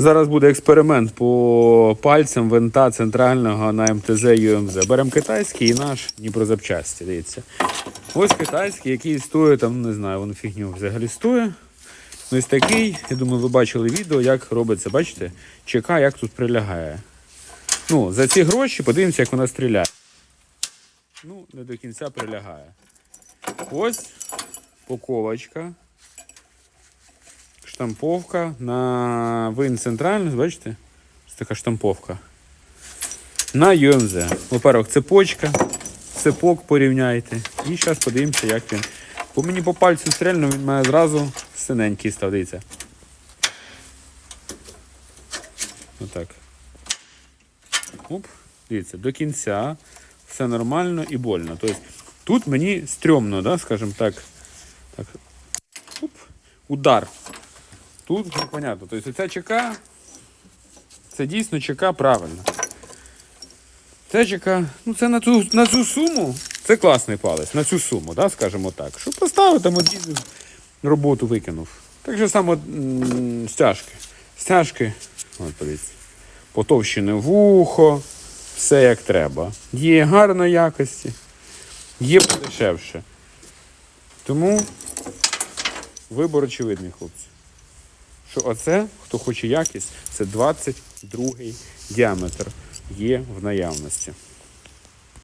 Зараз буде експеримент по пальцям винта центрального на МТЗ ЮМЗ. Беремо китайський і наш Дніпрозапчасті. Дивіться. Ось китайський, який стоїть, там, не знаю, він фігню взагалі стоїть. Ось такий, я думаю, ви бачили відео, як робиться, бачите? ЧК, як тут прилягає. Ну, за ці гроші подивимося, як вона стріляє. Ну, не до кінця прилягає. Ось упаковочка. Штамповка на вин центральний, бачите? Ось така штамповка. На UMZ. Во-первых, цепочка, цепок порівняйте. І зараз подивимося, як він. Бо мені по пальцю стрельно, він має зразу синенький став, дивіться. Отак. Оп, дивіться, до кінця все нормально і больно. Тобто тут мені стрьомно, да, скажімо так. так. Оп, удар. Тут непонятно. Тобто ця ЧК, це дійсно ЧК правильно. Ця ЧК, ну це на цю, на цю суму, це класний палець, на цю суму, да, скажімо так. Щоб поставив, там роботу викинув. Так же само стяжки. Стяжки, от подивіться, потовщене вухо, все як треба. Є гарної якості, є подешевше. Тому вибор очевидний, хлопці. Що оце, хто хоче якість, це 22 діаметр є в наявності.